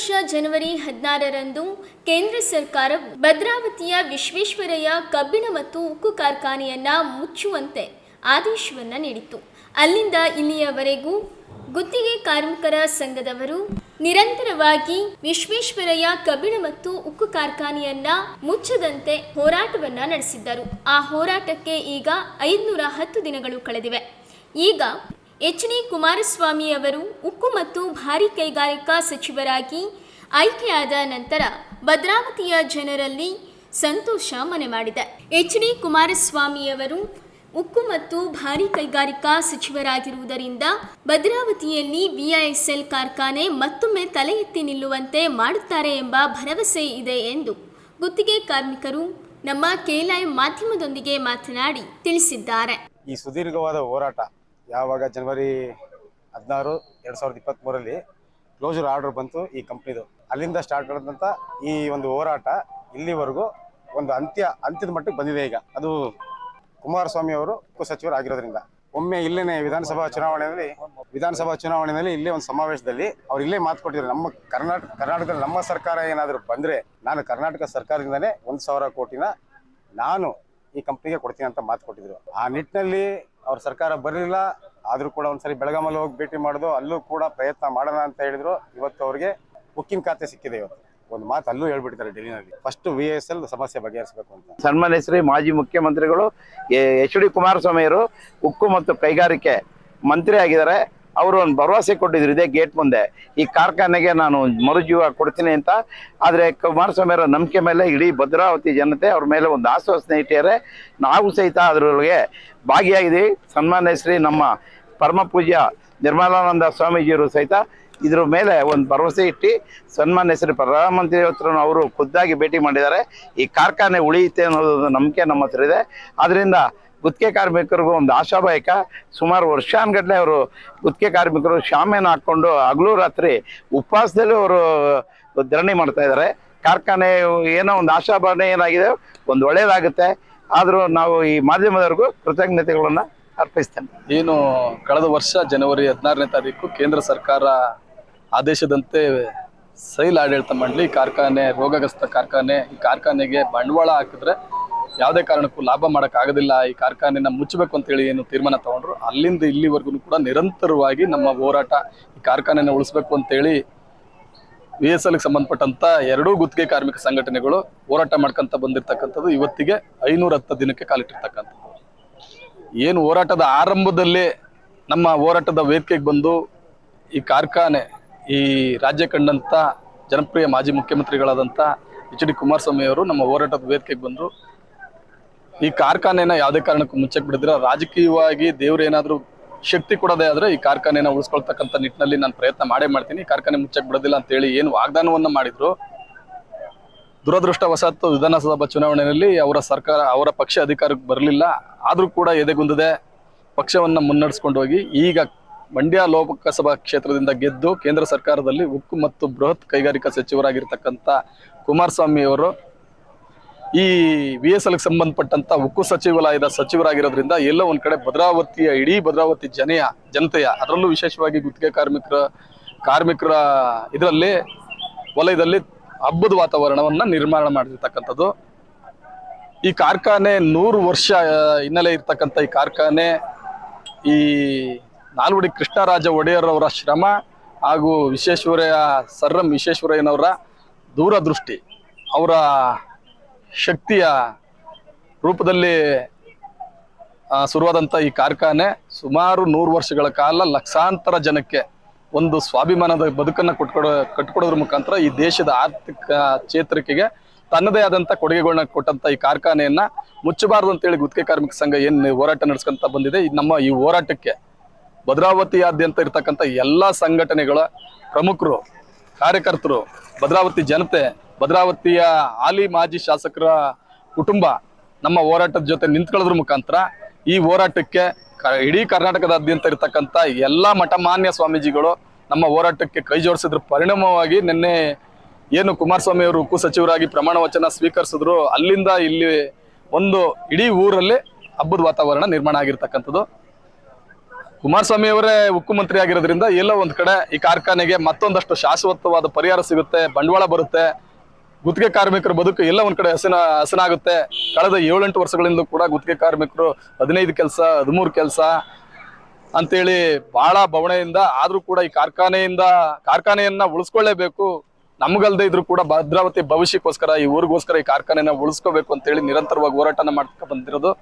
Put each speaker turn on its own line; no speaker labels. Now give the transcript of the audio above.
ವರ್ಷ ಜನವರಿ ಹದಿನಾರರಂದು ಕೇಂದ್ರ ಸರ್ಕಾರವು ಭದ್ರಾವತಿಯ ವಿಶ್ವೇಶ್ವರಯ್ಯ ಕಬ್ಬಿಣ ಮತ್ತು ಉಕ್ಕು ಕಾರ್ಖಾನೆಯನ್ನ ಮುಚ್ಚುವಂತೆ ಆದೇಶವನ್ನ ನೀಡಿತ್ತು. ಅಲ್ಲಿಂದ ಇಲ್ಲಿಯವರೆಗೂ ಗುತ್ತಿಗೆ ಕಾರ್ಮಿಕರ ಸಂಘದವರು ನಿರಂತರವಾಗಿ ವಿಶ್ವೇಶ್ವರಯ್ಯ ಕಬ್ಬಿಣ ಮತ್ತು ಉಕ್ಕು ಕಾರ್ಖಾನೆಯನ್ನ ಮುಚ್ಚದಂತೆ ಹೋರಾಟವನ್ನ ನಡೆಸಿದ್ದರು. ಆ ಹೋರಾಟಕ್ಕೆ ಈಗ ಐದುನೂರ ಹತ್ತು ದಿನಗಳು ಕಳೆದಿವೆ. ಈಗ ಎಚ್ ಡಿ ಕುಮಾರಸ್ವಾಮಿ ಅವರು ಉಕ್ಕು ಮತ್ತು ಭಾರಿ ಕೈಗಾರಿಕಾ ಸಚಿವರಾಗಿ ಆಯ್ಕೆಯಾದ ನಂತರ ಭದ್ರಾವತಿಯ ಜನರಲ್ಲಿ ಸಂತೋಷ ಮನೆ ಮಾಡಿದೆ. ಎಚ್ ಡಿ ಕುಮಾರಸ್ವಾಮಿಯವರು ಉಕ್ಕು ಮತ್ತು ಭಾರಿ ಕೈಗಾರಿಕಾ ಸಚಿವರಾಗಿರುವುದರಿಂದ ಭದ್ರಾವತಿಯಲ್ಲಿ ವಿಐಎಸ್ಎಲ್ ಕಾರ್ಖಾನೆ ಮತ್ತೊಮ್ಮೆ ತಲೆ ಎತ್ತಿ ನಿಲ್ಲುವಂತೆ ಮಾಡುತ್ತಾರೆ ಎಂಬ ಭರವಸೆ ಇದೆ ಎಂದು ಗುತ್ತಿಗೆ ಕಾರ್ಮಿಕರು ನಮ್ಮ ಕೆಎಲ್ಐ ಮಾಧ್ಯಮದೊಂದಿಗೆ ಮಾತನಾಡಿ ತಿಳಿಸಿದ್ದಾರೆ.
ಈ ಸುದೀರ್ಘವಾದ ಹೋರಾಟ ಯಾವಾಗ ಜನವರಿ ಹದಿನಾರು ಎರಡು ಸಾವಿರದ ಇಪ್ಪತ್ತ್ಮೂರಲ್ಲಿ ಕ್ಲೋಸರ್ ಆರ್ಡರ್ ಬಂತು ಈ ಕಂಪ್ನಿದು ಅಲ್ಲಿಂದ ಸ್ಟಾರ್ಟ್ ಆದಂಥ ಈ ಒಂದು ಹೋರಾಟ ಇಲ್ಲಿವರೆಗೂ ಒಂದು ಅಂತ್ಯ, ಅಂತ್ಯದ ಮಟ್ಟಕ್ಕೆ ಬಂದಿದೆ ಈಗ. ಅದು ಕುಮಾರಸ್ವಾಮಿ ಅವರು ಉಪ ಸಚಿವರಾಗಿರೋದ್ರಿಂದ ಒಮ್ಮೆ ಇಲ್ಲೇನೆ ವಿಧಾನಸಭಾ ಚುನಾವಣೆಯಲ್ಲಿ ವಿಧಾನಸಭಾ ಚುನಾವಣೆಯಲ್ಲಿ ಇಲ್ಲೇ ಒಂದು ಸಮಾವೇಶದಲ್ಲಿ ಅವ್ರು ಇಲ್ಲೇ ಮಾತು ಕೊಟ್ಟಿದ್ದಾರೆ ನಮ್ಮ ಕರ್ನಾಟಕ ಕರ್ನಾಟಕದಲ್ಲಿ ನಮ್ಮ ಸರ್ಕಾರ ಏನಾದರೂ ಬಂದರೆ ನಾನು ಕರ್ನಾಟಕ ಸರ್ಕಾರದಿಂದಲೇ ಒಂದು ಸಾವಿರ ಕೋಟಿನ ನಾನು ಈ ಕಂಪ್ನಿಗೆ ಕೊಡ್ತೀನಿ ಅಂತ ಮಾತು ಕೊಟ್ಟಿದ್ರು. ಆ ನಿಟ್ಟಿನಲ್ಲಿ ಅವ್ರ ಸರ್ಕಾರ ಬರಲಿಲ್ಲ, ಆದರೂ ಕೂಡ ಒಂದ್ಸರಿ ಬೆಳಗಾಮಲ್ಲಿ ಹೋಗಿ ಭೇಟಿ ಮಾಡೋದು, ಅಲ್ಲೂ ಕೂಡ ಪ್ರಯತ್ನ ಮಾಡೋಣ ಅಂತ ಹೇಳಿದ್ರು. ಇವತ್ತು ಅವ್ರಿಗೆ ಬುಕ್ಕಿಂಗ್ ಖಾತೆ ಸಿಕ್ಕಿದೆ ಇವತ್ತು. ಒಂದು ಮಾತು ಅಲ್ಲೂ ಹೇಳ್ಬಿಡ್ತಾರೆ ಡೆಲ್ಲಿನಲ್ಲಿ. ಫಸ್ಟ್ ವಿ ಎಸ್ ಎಲ್ ಸಮಸ್ಯೆ ಬಗೆಹರಿಸಬೇಕು ಅಂತ.
ಸನ್ಮಾನ್ಯ ಶ್ರೀ ಮಾಜಿ ಮುಖ್ಯಮಂತ್ರಿಗಳು ಎಚ್ ಡಿ ಕುಮಾರಸ್ವಾಮಿಯವರು ಉಕ್ಕು ಮತ್ತು ಕೈಗಾರಿಕೆ ಮಂತ್ರಿ ಆಗಿದ್ದಾರೆ ಅವರು ಒಂದು ಭರವಸೆ ಕೊಟ್ಟಿದ್ರು ಇದೇ ಗೇಟ್ ಮುಂದೆ. ಈ ಕಾರ್ಖಾನೆಗೆ ನಾನು ಮರುಜೀವ ಕೊಡ್ತೀನಿ ಅಂತ. ಆದರೆ ಕುಮಾರಸ್ವಾಮಿ ಅವರ ನಂಬಿಕೆ ಮೇಲೆ ಇಡೀ ಭದ್ರಾವತಿ ಜನತೆ ಅವ್ರ ಮೇಲೆ ಒಂದು ಆಶ್ವಾಸನೆ ಇಟ್ಟಿದ್ದಾರೆ. ನಾವು ಸಹಿತ ಅದರೊಳಗೆ ಭಾಗಿಯಾಗಿದ್ದೀವಿ. ಸನ್ಮಾನ್ಯ ಶ್ರೀ ನಮ್ಮ ಪರಮ ಪೂಜ್ಯ ನಿರ್ಮಲಾನಂದ ಸ್ವಾಮೀಜಿಯವರು ಸಹಿತ ಇದ್ರ ಮೇಲೆ ಒಂದು ಭರವಸೆ ಇಟ್ಟು ಸನ್ಮಾನ್ಯ ಹೆಸರು ಪ್ರಧಾನಮಂತ್ರಿ ಹತ್ರ ಅವರು ಖುದ್ದಾಗಿ ಭೇಟಿ ಮಾಡಿದ್ದಾರೆ. ಈ ಕಾರ್ಖಾನೆ ಉಳಿಯುತ್ತೆ ಅನ್ನೋದೊಂದು ನಂಬಿಕೆ ನಮ್ಮ ಹತ್ರ ಇದೆ. ಅದರಿಂದ ಗುತ್ತಿಗೆ ಕಾರ್ಮಿಕರಿಗೂ ಒಂದು ಆಶಾದಾಯಕ ಸುಮಾರು ವರ್ಷಾನ್ಗಟ್ಲೆ ಅವರು ಗುತ್ತಿಗೆ ಕಾರ್ಮಿಕರು ಶಾಮೇನ ಹಾಕ್ಕೊಂಡು ಹಗಲು ರಾತ್ರಿ ಉಪವಾಸದಲ್ಲಿ ಅವರು ಧರಣಿ ಮಾಡ್ತಾ ಇದ್ದಾರೆ. ಕಾರ್ಖಾನೆ ಏನೋ ಒಂದು ಆಶಾಭಾವನೆ ಏನಾಗಿದೆ? ಒಂದು ಒಳ್ಳೆಯದಾಗುತ್ತೆ ಆದರೂ ನಾವು ಈ ಮಾಧ್ಯಮದವರೆಗೂ ಕೃತಜ್ಞತೆಗಳನ್ನು ಅರ್ಪಿಸ್ತೇನೆ.
ಏನು ಕಳೆದ ವರ್ಷ ಜನವರಿ ಹದಿನಾರನೇ ತಾರೀಕು ಕೇಂದ್ರ ಸರ್ಕಾರ ಆದೇಶದಂತೆ ಸೈಲ್ ಆಡಳಿತ ಮಾಡಲಿ, ಕಾರ್ಖಾನೆ ರೋಗಗ್ರಸ್ತ ಕಾರ್ಖಾನೆ, ಈ ಕಾರ್ಖಾನೆಗೆ ಬಂಡವಾಳ ಹಾಕಿದ್ರೆ ಯಾವುದೇ ಕಾರಣಕ್ಕೂ ಲಾಭ ಮಾಡೋಕ್ಕಾಗೋದಿಲ್ಲ. ಈ ಕಾರ್ಖಾನೆನ ಮುಚ್ಚಬೇಕು ಅಂತೇಳಿ ಏನು ತೀರ್ಮಾನ ತಗೊಂಡ್ರು. ಅಲ್ಲಿಂದ ಇಲ್ಲಿವರೆಗೂ ಕೂಡ ನಿರಂತರವಾಗಿ ನಮ್ಮ ಹೋರಾಟ ಈ ಕಾರ್ಖಾನೆನ ಉಳಿಸ್ಬೇಕು ಅಂತೇಳಿ ವಿ ಎಸ್ ಎಲ್ಗೆ ಸಂಬಂಧಪಟ್ಟಂತ ಎರಡೂ ಗುತ್ತಿಗೆ ಕಾರ್ಮಿಕ ಸಂಘಟನೆಗಳು ಹೋರಾಟ ಮಾಡ್ಕೊಂತ ಬಂದಿರತಕ್ಕಂಥದ್ದು ಇವತ್ತಿಗೆ ಐನೂರ ಹತ್ತು ದಿನಕ್ಕೆ ಕಾಲಿಟ್ಟಿರ್ತಕ್ಕಂಥದ್ದು. ಏನು ಹೋರಾಟದ ಆರಂಭದಲ್ಲೇ ನಮ್ಮ ಹೋರಾಟದ ವೇದಿಕೆಗೆ ಬಂದು ಈ ಕಾರ್ಖಾನೆ, ಈ ರಾಜ್ಯ ಕಂಡಂಥ ಜನಪ್ರಿಯ ಮಾಜಿ ಮುಖ್ಯಮಂತ್ರಿಗಳಾದಂಥ ಎಚ್ ಡಿ ಕುಮಾರಸ್ವಾಮಿ ಅವರು ನಮ್ಮ ಹೋರಾಟದ ವೇದಿಕೆಗೆ ಬಂದು ಈ ಕಾರ್ಖಾನೆನ ಯಾವುದೇ ಕಾರಣಕ್ಕೂ ಮುಚ್ಚಕ್ ಬಿಡಿದ್ರೆ. ರಾಜಕೀಯವಾಗಿ ದೇವ್ರು ಏನಾದರೂ ಶಕ್ತಿ ಕೊಡೋದೇ ಆದ್ರೆ ಈ ಕಾರ್ಖಾನೆನ ಉಳಿಸ್ಕೊಳ್ತಕ್ಕಂಥ ನಿಟ್ಟಿನಲ್ಲಿ ನಾನು ಪ್ರಯತ್ನ ಮಾಡೇ ಮಾಡ್ತೀನಿ. ಕಾರ್ಖಾನೆ ಮುಚ್ಚಕ್ ಬಿಡೋದಿಲ್ಲ ಅಂತೇಳಿ ಏನು ವಾಗ್ದಾನವನ್ನ ಮಾಡಿದ್ರು. ದುರದೃಷ್ಟವಶಾತ್ತು ವಿಧಾನಸಭಾ ಚುನಾವಣೆಯಲ್ಲಿ ಅವರ ಸರ್ಕಾರ, ಅವರ ಪಕ್ಷ ಅಧಿಕಾರಕ್ಕೆ ಬರಲಿಲ್ಲ. ಆದರೂ ಕೂಡ ಎದೆಗುಂದದೆ. ಪಕ್ಷವನ್ನ ಮುನ್ನಡೆಸ್ಕೊಂಡು ಹೋಗಿ. ಈಗ ಮಂಡ್ಯ ಲೋಕಸಭಾ ಕ್ಷೇತ್ರದಿಂದ ಗೆದ್ದು ಕೇಂದ್ರ ಸರ್ಕಾರದಲ್ಲಿ ಉಕ್ಕು ಮತ್ತು ಬೃಹತ್ ಕೈಗಾರಿಕಾ ಸಚಿವರಾಗಿರ್ತಕ್ಕಂಥ ಕುಮಾರಸ್ವಾಮಿ ಅವರು ಈ ವಿ ಎಸ್ ಎಲ್ಗೆ ಸಂಬಂಧಪಟ್ಟಂತ ಉಕ್ಕು ಸಚಿವಾಲಯದ ಸಚಿವರಾಗಿರೋದ್ರಿಂದ ಎಲ್ಲೋ ಒಂದ್ ಕಡೆ ಭದ್ರಾವತಿಯ, ಇಡೀ ಭದ್ರಾವತಿ ಜನೆಯ, ಜನತೆಯ, ಅದರಲ್ಲೂ ವಿಶೇಷವಾಗಿ ಗುತ್ತಿಗೆ ಕಾರ್ಮಿಕರ ಕಾರ್ಮಿಕರ ಇದರಲ್ಲಿ ವಲಯದಲ್ಲಿ ಹಬ್ಬದ ವಾತಾವರಣವನ್ನ ನಿರ್ಮಾಣ ಮಾಡಿರ್ತಕ್ಕಂಥದ್ದು. ಈ ಕಾರ್ಖಾನೆ ನೂರು ವರ್ಷ ಹಿನ್ನೆಲೆ ಇರ್ತಕ್ಕಂಥ ಈ ಕಾರ್ಖಾನೆ, ಈ ನಾಲ್ವಡಿ ಕೃಷ್ಣರಾಜ ಒಡೆಯರ್ ಅವರ ಶ್ರಮ ಹಾಗೂ ವಿಶ್ವೇಶ್ವರಯ್ಯ ಸರ್ ಎಂ ವಿಶ್ವೇಶ್ವರಯ್ಯನವರ ದೂರದೃಷ್ಟಿ, ಅವರ ಶಕ್ತಿಯ ರೂಪದಲ್ಲಿ ಶುರುವಾದಂಥ ಈ ಕಾರ್ಖಾನೆ ಸುಮಾರು ನೂರು ವರ್ಷಗಳ ಕಾಲ ಲಕ್ಷಾಂತರ ಜನಕ್ಕೆ ಒಂದು ಸ್ವಾಭಿಮಾನದ ಬದುಕನ್ನು ಕೊಟ್ಕೊಡೋ, ಕಟ್ಕೊಡೋದ್ರ ಮುಖಾಂತರ ಈ ದೇಶದ ಆರ್ಥಿಕ ಚೇತರಿಕೆಗೆ ತನ್ನದೇ ಆದಂಥ ಕೊಡುಗೆಗಳನ್ನ ಕೊಟ್ಟಂತ ಈ ಕಾರ್ಖಾನೆಯನ್ನು ಮುಚ್ಚಬಾರದು ಅಂತೇಳಿ ಗುತ್ತಿಗೆ ಕಾರ್ಮಿಕ ಸಂಘ ಏನು ಹೋರಾಟ ನಡೆಸ್ಕೊಂತ ಬಂದಿದೆ. ನಮ್ಮ ಈ ಹೋರಾಟಕ್ಕೆ ಭದ್ರಾವತಿಯಾದ್ಯಂತ ಇರ್ತಕ್ಕಂಥ ಎಲ್ಲ ಸಂಘಟನೆಗಳ ಪ್ರಮುಖರು, ಕಾರ್ಯಕರ್ತರು, ಭದ್ರಾವತಿ ಜನತೆ ಭದ್ರಾವತಿಯ ಹಾಲಿ ಮಾಜಿ ಶಾಸಕರ ಕುಟುಂಬ ನಮ್ಮ ಹೋರಾಟದ ಜೊತೆ ನಿಂತ್ಕೊಳ್ಳೋದ್ರ ಮುಖಾಂತರ ಈ ಹೋರಾಟಕ್ಕೆ ಇಡೀ ಕರ್ನಾಟಕದಾದ್ಯಂತ ಇರತಕ್ಕಂಥ ಎಲ್ಲ ಮಠಮಾನ್ಯ ಸ್ವಾಮೀಜಿಗಳು ನಮ್ಮ ಹೋರಾಟಕ್ಕೆ ಕೈ ಜೋಡಿಸಿದ್ರ. ಪರಿಣಾಮವಾಗಿ ನಿನ್ನೆ ಏನು ಕುಮಾರಸ್ವಾಮಿ ಅವರು ಉಕ್ಕು ಸಚಿವರಾಗಿ ಪ್ರಮಾಣ ವಚನ ಸ್ವೀಕರಿಸಿದ್ರು. ಅಲ್ಲಿಂದ ಇಲ್ಲಿ ಒಂದು ಇಡೀ ಊರಲ್ಲಿ ಹಬ್ಬದ ವಾತಾವರಣ ನಿರ್ಮಾಣ ಆಗಿರ್ತಕ್ಕಂಥದ್ದು. ಕುಮಾರಸ್ವಾಮಿ ಅವರೇ ಉಕ್ಕು ಮಂತ್ರಿ ಆಗಿರೋದ್ರಿಂದ ಎಲ್ಲೋ ಒಂದು ಕಡೆ ಈ ಕಾರ್ಖಾನೆಗೆ ಮತ್ತೊಂದಷ್ಟು ಶಾಶ್ವತವಾದ ಪರಿಹಾರ ಸಿಗುತ್ತೆ, ಬಂಡವಾಳ ಬರುತ್ತೆ. ಗುತ್ತಿಗೆ ಕಾರ್ಮಿಕರ ಬದುಕು ಎಲ್ಲ ಒಂದ್ ಕಡೆ ಹಸನ ಹಸನಾಗುತ್ತೆ. ಕಳೆದ ಏಳೆಂಟು ವರ್ಷಗಳಿಂದ ಕೂಡ ಗುತ್ತಿಗೆ ಕಾರ್ಮಿಕರು ಹದಿನೈದು ಕೆಲಸ, ಹದಿಮೂರು ಕೆಲಸ ಅಂತೇಳಿ ಬಹಳ ಬವಣೆಯಿಂದ ಆದ್ರೂ ಕೂಡ ಈ ಕಾರ್ಖಾನೆಯಿಂದ, ಕಾರ್ಖಾನೆಯನ್ನ ಉಳಿಸ್ಕೊಳ್ಳೇಬೇಕು. ನಮ್ಗಲ್ದೇ ಇದ್ರು ಕೂಡ ಭದ್ರಾವತಿ ಭವಿಷ್ಯಕ್ಕೋಸ್ಕರ, ಈ ಊರಿಗೋಸ್ಕರ ಈ ಕಾರ್ಖಾನೆನ ಉಳಿಸ್ಕೋಬೇಕು ಅಂತೇಳಿ ನಿರಂತರವಾಗಿ ಹೋರಾಟನ ಮಾಡ್ತಾ ಬಂದಿರೋದು.